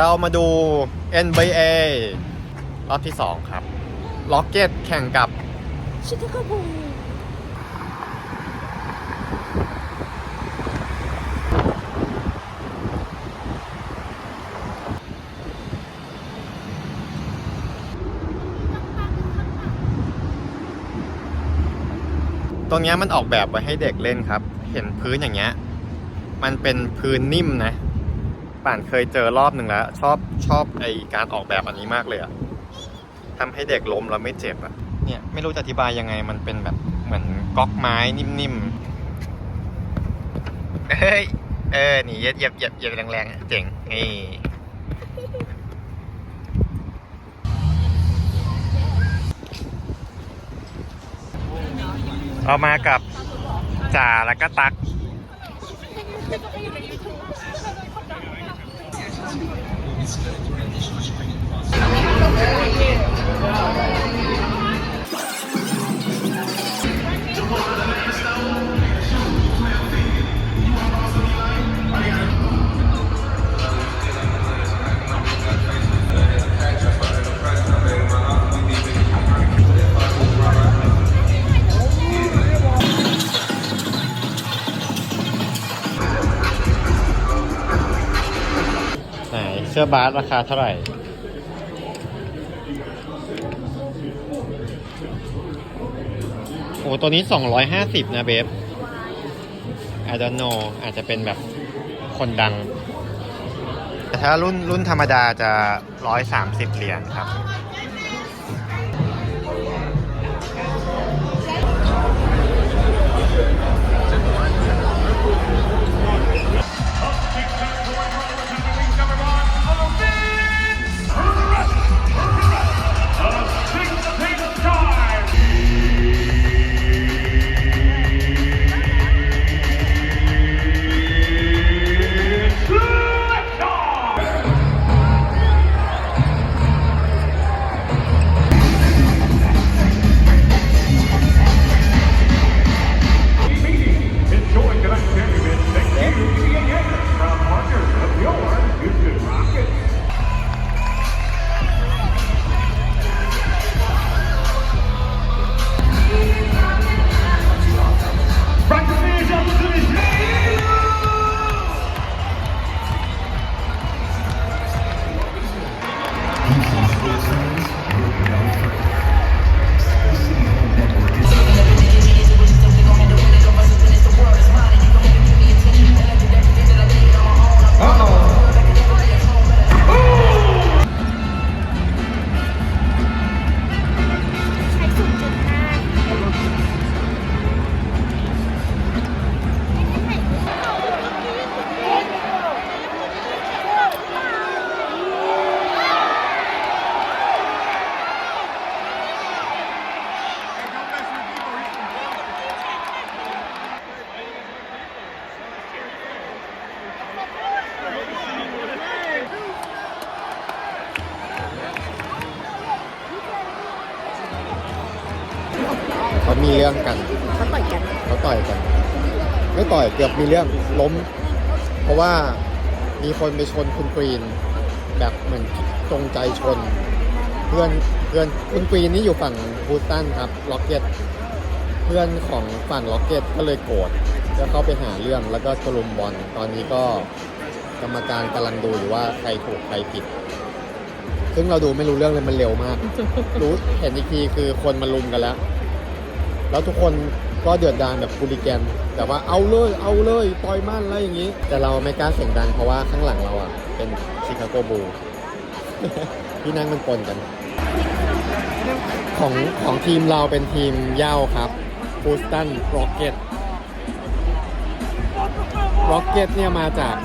เรามาดู NBA รอบที่ 2 ครับ ล็อกเก็ตแข่งกับชิคาโกบูตรงเนี้ยมันออกแบบไว้ให้เด็กเล่นครับ เห็นพื้นอย่างเงี้ย มันเป็นพื้นนิ่มนะ ป่านเคยเจอรอบหนึ่งแล้ว ชอบชอบไอการออกแบบอันนี้มากเลยอะทำให้เด็กล้มแล้วไม่เจ็บอะเนี่ยไม่รู้จะอธิบายยังไงมันเป็นแบบเหมือนก๊อกไม้นิ่มๆ เฮ้ย เออ นี่เหยียบเยียบเยียบเยียบแรงๆ เจ๋งนี่เอามากับจ่าแล้วก็ตัก 練習がしっかり。 สื้อบาสราคาเท่าไหร่ โอ้ตัวนี้ 250 นะเบฟอาจจะโนอาจจะเป็นแบบคนดัง แต่ถ้ารุ่นรุ่นธรรมดาจะ 130 เหรียญครับ ใเขามีเรื่องกันเขาต่อยกันเขาต่อยกัน ไม่ต่อยเกือบมีเรื่องล้ม เพราะว่ามีคนไปชนคุณกรีน แบบเหมือนจงใจชน เพื่อนเพื่อนคุณกรีนนี่อยู่ฝั่งฮูสตันครับล็อกเก็ตเพื่อนของฝั่งล็อกเก็ตก็เลยโกรธแล้วเข้าไปหาเรื่องแล้วก็ตะลุมบอลตอนนี้ก็กรรมการกำลังดูอยู่ว่าใครถูกใครผิด ซึ่งเราดูไม่รู้เรื่องเลยมันเร็วมาก รู้เห็นอีกทีคือคนมาลุมกันแล้ว แล้วทุกคนก็เดือดดานแบบกูลิแกนแต่ว่าเอาเลยเอาเลยต่อยมันอะไรอย่างนี้ แต่เราไม่กล้าเสียงดังเพราะว่าข้างหลังเราอะ เป็นชิคาโกบูที่นั่งมันปนกัน ของของทีมเราเป็นทีมเย่าครับฟูสตันร็อกเก็ตร็อกเก็ตเนี่ยมาจาก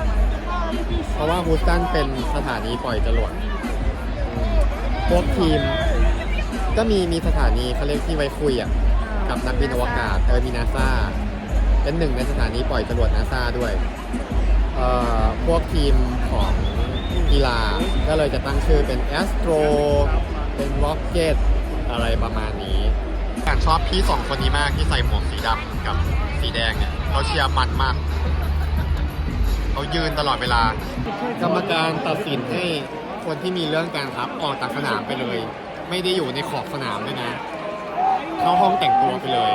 เพราะว่าฮูสตันเป็นสถานีปล่อยจรวดพวกทีมก็มีมีสถานีเขาเรียกที่ไว้คุยอะ กับนักบินอวกาศเออมีนาซาเป็นหนึ่งในสถานีปล่อยจรวดนาซาด้วยพวกทีมของกีฬาก็เลยจะตั้งชื่อเป็นแอสโตรเป็นล็อกเก็ตอะไรประมาณนี้การชอบพี่สองคนนี้มากที่ใส่หมวกสีดำกับสีแดงเนี่ยเขาเชียร์มันมากเขายืนตลอดเวลา กรรมการตัดสินให้คนที่มีเรื่องการทับออกจากสนามไปเลย ไม่ได้อยู่ในขอบสนามด้วยนะ เข้าห้องแต่งตัวไปเลย